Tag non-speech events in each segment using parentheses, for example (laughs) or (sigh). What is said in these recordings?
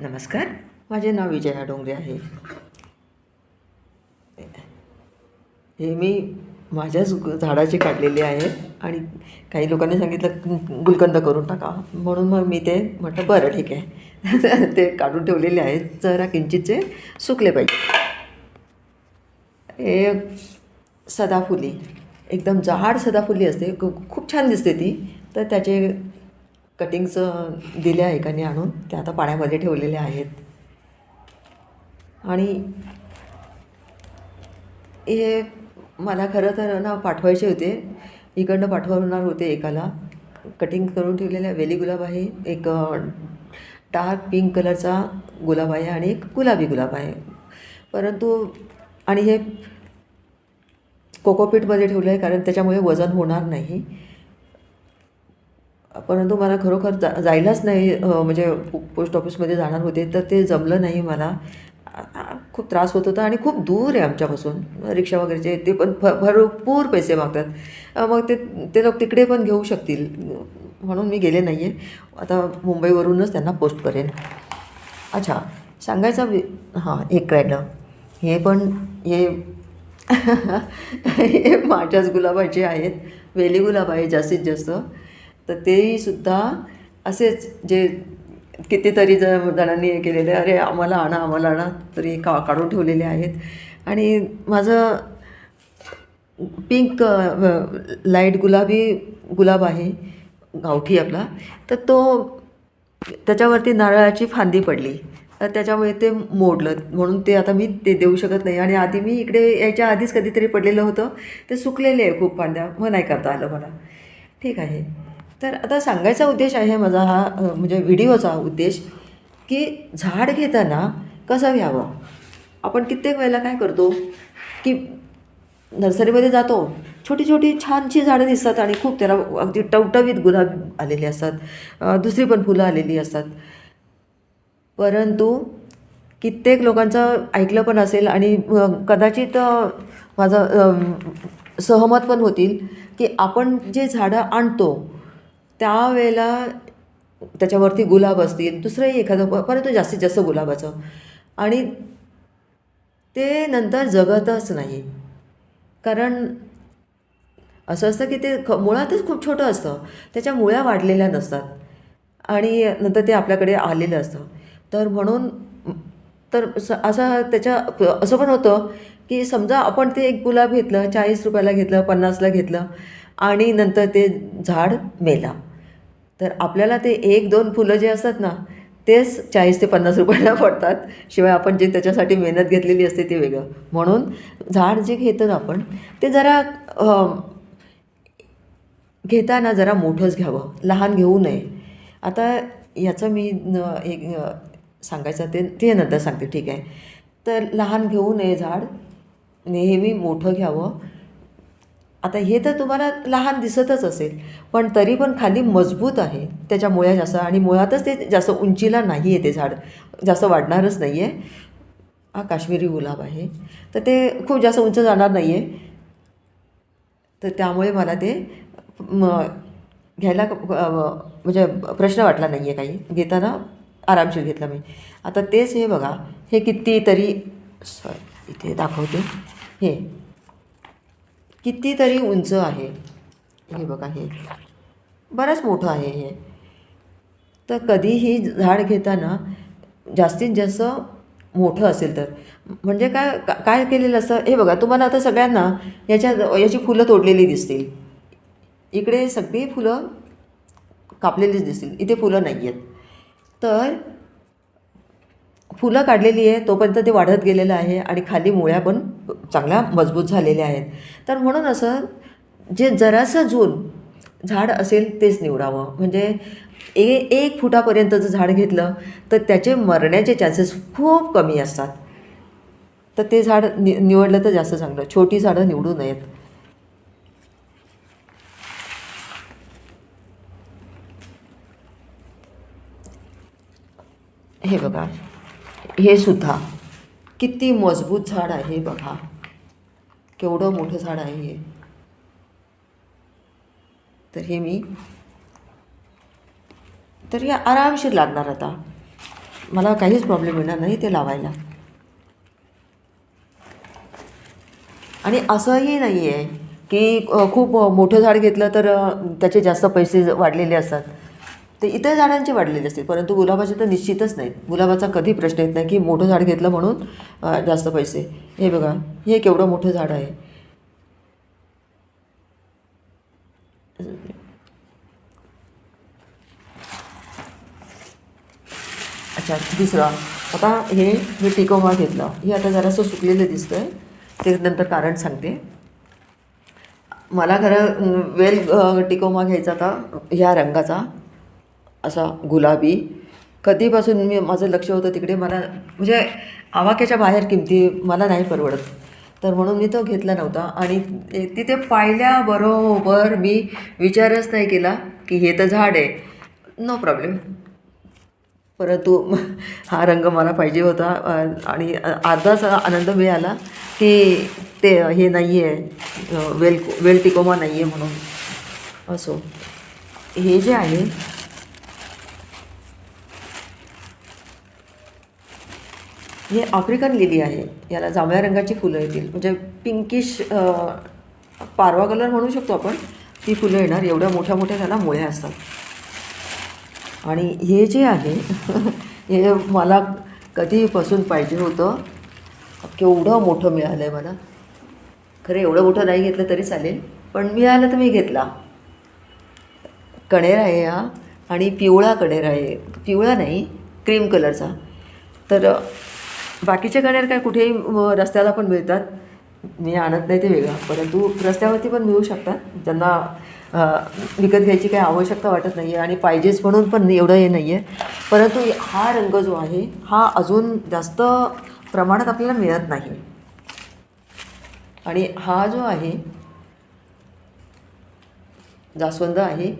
नमस्कार. माझे नाव विजया डोंगरे आहे. हे मी माझ्याच झाडाचे काढलेले आहेत आणि काही लोकांनी सांगितलं गुलकंद करून टाका. म्हणून मग मी ते म्हटलं बरं ठीक आहे. (laughs) ते काढून ठेवलेले आहेत. जरा किंचितचे सुकले पाहिजे. हे सदाफुली. एकदम जाड सदाफुली असते. खूप छान दिसते ती. तर त्याचे कटिंग्स दिल्या एकाने आणून. ते आता पाण्यामध्ये ठेवलेले आहेत. आणि हे मला खरं तर ना पाठवायचे होते. इकडनं पाठवणार होते एकाला. कटिंग करून ठेवलेल्या वेली गुलाब आहे एक डार्क पिंक कलरचा गुलाब आहे आणि एक गुलाबी गुलाब आहे परंतु आणि हे कोकोपीटमध्ये ठेवलं आहे कारण त्याच्यामुळे वजन होणार नाही. परंतु मला खरोखर जा जायलाच नाही म्हणजे पोस्ट ऑफिसमध्ये जाणार होते तर ते जमलं नाही मला. खूप त्रास होत होता आणि खूप दूर आहे आमच्यापासून. रिक्षा वगैरेचे ते पण भ भरपूर पैसे मागतात. मग ते ते लोक तिकडे पण घेऊ शकतील. म्हणून मी गेले नाही आहे आता मुंबईवरूनच त्यांना पोस्ट करेन. अच्छा सांगायचा वि हां एक राहिलं हे पण हे (laughs) हे माझ्याच गुलाबाचे आहेत. वेली गुलाब आहे जास्तीत जास्त. तर तेहीसुद्धा असेच जे कितीतरी ज जणांनी हे केलेले अरे आम्हाला आणा आम्हाला आणा तरी का काढून ठेवलेले आहेत. आणि माझं पिंक लाइट गुलाबी गुलाब आहे गावठी आपला तर तो त्याच्यावरती नारळाची फांदी पडली. तर त्याच्यामुळे ते मोडलं. म्हणून ते आता मी ते देऊ शकत नाही. आणि आधी मी इकडे यायच्या आधीच कधीतरी पडलेलं होतं. ते सुकलेले आहे खूप फांद्या. मग नाही करता आलं मला. ठीक आहे. तर आता सांगायचा उद्देश आहे माझा हा म्हणजे व्हिडिओचा उद्देश की झाड घेताना कसं घ्यावं? आपण कित्येक वेळेला काय करतो की नर्सरीमध्ये जातो छोटी छोटी छानशी झाडं दिसतात आणि खूप त्याला अगदी टवटवीत गुलाब आलेले असतात दुसरी पण फुलं आलेली असतात. परंतु कित्येक लोकांचं ऐकलं पण असेल आणि कदाचित माझं सहमत पण होतील की आपण जे झाडं आणतो त्यावेळेला त्याच्यावरती गुलाब असतील दुसरंही एखादं परंतु जास्तीत जास्त गुलाबाचं. आणि ते नंतर जगतच नाही. कारण असं असतं की ते ख मुळातच खूप छोटं असतं. त्याच्या मुळ्या वाढलेल्या नसतात. आणि नंतर ते आपल्याकडे आलेलं असतं. तर म्हणून तर स असं त्याच्या असं पण होतं की समजा आपण ते एक गुलाब घेतलं चाळीस रुपयाला घेतलं पन्नासला घेतलं आणि नंतर ते झाड मेला. तर आपल्याला ते एक दोन फुलं जे असतात ना तेच चाळीस ते पन्नास रुपयाला पडतात. शिवाय आपण जे त्याच्यासाठी मेहनत घेतलेली असते ते वेगळं. म्हणून झाड जे घेतो आपण ते जरा घेताना जरा मोठंच घ्यावं. लहान घेऊ नये. आता याचं मी न एक सांगायचं ते ते नंतर सांगते. ठीक आहे. तर लहान घेऊ नये झाड. नेहमी मोठं घ्यावं. आता हे तर तुम्हाला लहान दिसतच असेल पण तरी पण खाली मजबूत आहे. त्याच्या मुळ्या जास्त आणि मुळातच ते जास्त उंचीला नाही आहे ते झाड. जास्त वाढणारच नाही आहे हा काश्मीरी गुलाब आहे. तर ते खूप जास्त उंच जाणार नाही आहे तर त्यामुळे मला ते म घ्यायला म्हणजे प्रश्न वाटला नाही आहे काही. घेताना आरामशीर घेतला मी. आता तेच हे बघा. हे कितीतरी सॉरी इथे दाखवते. हे कितीतरी उंच आहे. हे बघा हे. बरंच मोठं आहे हे. तर कधीही झाड घेताना जास्तीत जास्त मोठं असेल तर. म्हणजे काय का- काय केलेलं असं हे बघा तुम्हाला आता सगळ्यांना याच्या याची फुलं तोडलेली दिसतील. इकडे सगळी फुलं कापलेलीच दिसतील. इथे फुलं नाही आहेत. तर फुलं काढलेली आहे तोपर्यंत ते वाढत गेलेलं आहे आणि खाली मुळ्या पण चांगल्या मजबूत झालेल्या आहेत. तर म्हणून असं जे जरासं जून झाड असेल तेच निवडावं. म्हणजे ए एक फुटापर्यंतचं झाड घेतलं तर त्याचे मरण्याचे चान्सेस खूप कमी असतात. तर ते झाड नि निवडलं तर जास्त चांगलं. छोटी झाडं निवडू नयेत. हे बघा. हे सुद्धा. किती मजबूत झाड आहे बघा. केवढं मोठं झाड आहे हे. तर हे मी तर हे आरामशीर लागणार आता. मला काहीच प्रॉब्लेम येणार नाही ते लावायला. आणि असंही नाही आहे की खूप मोठं झाड घेतलं तर त्याचे जास्त पैसे वाढलेले असतात. ते इतर झाडांचे वाढलेले असतील परंतु गुलाबाचे तर निश्चितच नाहीत. गुलाबाचा कधी प्रश्न येत नाही की मोठं झाड घेतलं म्हणून जास्त पैसे. हे बघा हे केवढं मोठं झाड आहे. अच्छा दुसरा. आता हे मी टिकोमा घेतलं. हे आता जरासं सुकलेलं दिसतं आहे ते नंतर कारण सांगते. मला खरं वेल टिकोमा घ्यायचा आता ह्या रंगाचा. असा गुलाबी. कधीपासून मी माझं लक्ष होतं तिकडे मला म्हणजे आवाक्याच्या बाहेर किमती मला नाही परवडत. तर म्हणून मी तो घेतला नव्हता. आणि तिथे पाहिल्याबरोबर मी विचारच नाही केला की हे तर झाड आहे. नो प्रॉब्लेम परंतु हा रंग मला पाहिजे होता. आणि अर्धाच आनंद मिळाला की ते हे नाही आहे. वेल वेल टिकोमा नाही आहे म्हणून. असो. हे जे आहे हे आफ्रिकन लिली आहे. याला जांभळ्या रंगाची फुलं येतील. म्हणजे पिंकिश पारवा कलर म्हणू शकतो आपण. ती फुलं येणार. एवढ्या मोठ्या मोठ्या त्याला मुळ्या असतात. आणि हे जे आहे (laughs) हे मला कधीपासून पाहिजे होतं केवढं मोठं मिळालं आहे मला. खरं एवढं मोठं नाही घेतलं तरी चालेल. पण मिळालं तर मी घेतला. कणेर आहे हा. आणि पिवळा कणेर आहे. पिवळा नाही क्रीम कलरचा. तर बाकीच्या कणेर काय कुठेही रस्त्याला पण मिळतात. मी आणत नाही ते वेगळं. परंतु रस्त्यावरती पण मिळू शकतात. ज्यांना विकत घ्यायची काही आवश्यकता वाटत नाही आहे आणि पाहिजेच म्हणून पण एवढं हे नाही आहे परंतु हा रंग जो आहे हा अजून जास्त प्रमाणात आपल्याला मिळत नाही. आणि हा जो आहे जास्वंद आहे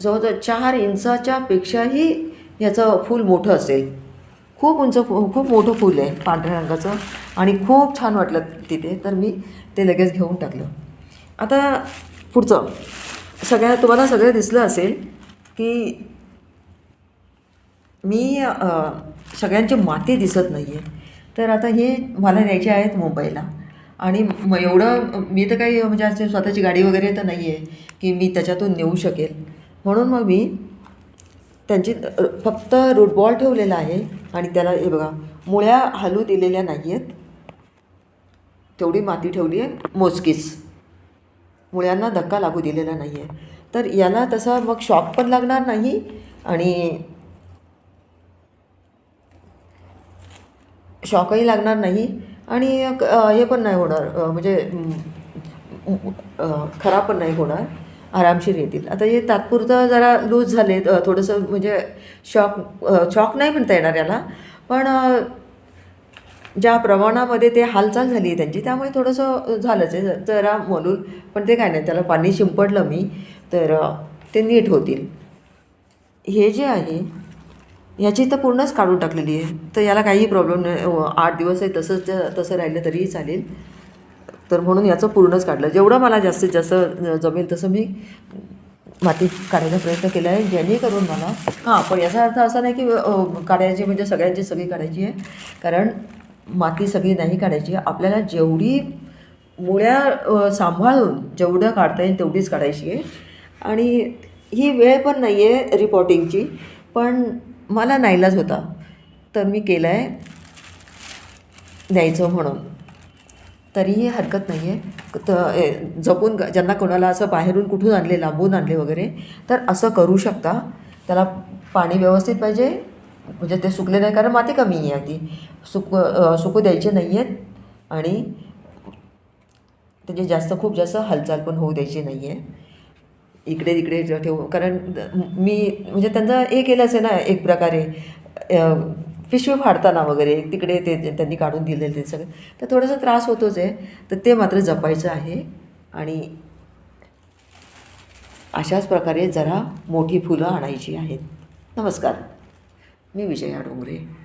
जवळजवळ चार इंचाच्या पेक्षाही याचं फूल मोठं असेल. खूप उंच खूप मोठं फूल आहे पांढऱ्या रंगाचं आणि खूप छान वाटलं तिथे. तर मी ते लगेच घेऊन टाकलं. आता पुढचं. सगळ्या तुम्हाला सगळं दिसलं असेल की मी सगळ्यांची माती दिसत नाही आहे तर आता हे मला न्यायचे आहेत मुंबईला. आणि म एवढं मी तर काही म्हणजे असे स्वतःची गाडी वगैरे तर नाही आहे की मी त्याच्यातून नेऊ शकेल. म्हणून मग मी त्यांची फक्त रूटबॉल ठेवलेला आहे. आणि त्याला हे बघा मुळ्या हलू दिलेल्या नाही आहेत तेवढी माती ठेवली आहे मोजकीच. मुळ्यांना धक्का लागू दिलेला नाही आहे तर याला तसा मग शॉक पण लागणार नाही आणि शॉकही लागणार नाही. आणि हे पण नाही होणार म्हणजे खराब पण नाही होणार. आरामशीर येतील. आता हे तात्पुरतं जरा लूज झाले थोडंसं म्हणजे शॉक शॉक नाही म्हणता येणार याला पण ज्या प्रमाणामध्ये ते हालचाल झाली आहे त्यांची त्यामुळे थोडंसं झालंच आहे. जरा मोलूल पण ते काय नाही त्याला पाणी शिंपडलं मी तर ते नीट होतील. हे जे आहे याची तर पूर्णच काढून टाकलेली आहे. तर याला काही प्रॉब्लेम नाही. आठ दिवस आहे तसंच तसं राहिलं तरीही चालेल. तर म्हणून याचं पूर्णच काढलं. जेवढं मला जास्तीत जास्त जमेल तसं मी माती काढायचा प्रयत्न केला आहे. जेणेकरून मला हां पण याचा अर्थ असा नाही की काढायची म्हणजे सगळ्यांची सगळी काढायची आहे. कारण माती सगळी नाही काढायची. आपल्याला जेवढी मुळ्या सांभाळून जेवढं काढता येईल तेवढीच काढायची आहे. आणि ही वेळ पण नाही आहे रिपोर्टिंगची पण मला नाईलाज होता. तर मी केलं आहे द्यायचं म्हणून. तरीही हरकत नाही आहे तर जपून ज्यांना कोणाला असं बाहेरून कुठून आणले लांबून आणले वगैरे तर असं करू शकता. त्याला पाणी व्यवस्थित पाहिजे. म्हणजे ते सुकले नाही कारण माती कमी आहे अगदी सुक सुकू द्यायचे नाही आहेत आणि त्याची जास्त खूप जास्त हालचाल पण होऊ द्यायची नाही आहे इकडे तिकडे ठेवू कारण मी म्हणजे त्यांचा हे केलं आहे ना एक प्रकारे पिशवी फाडताना वगैरे तिकडे ते त्यांनी काढून दिलेलं ते सगळं. तर थोडासा त्रास होतोच आहे तर ते मात्र जपायचं आहे. आणि अशाच प्रकारे जरा मोठी फुलं आणायची आहेत. नमस्कार. मी विजया डोंगरे.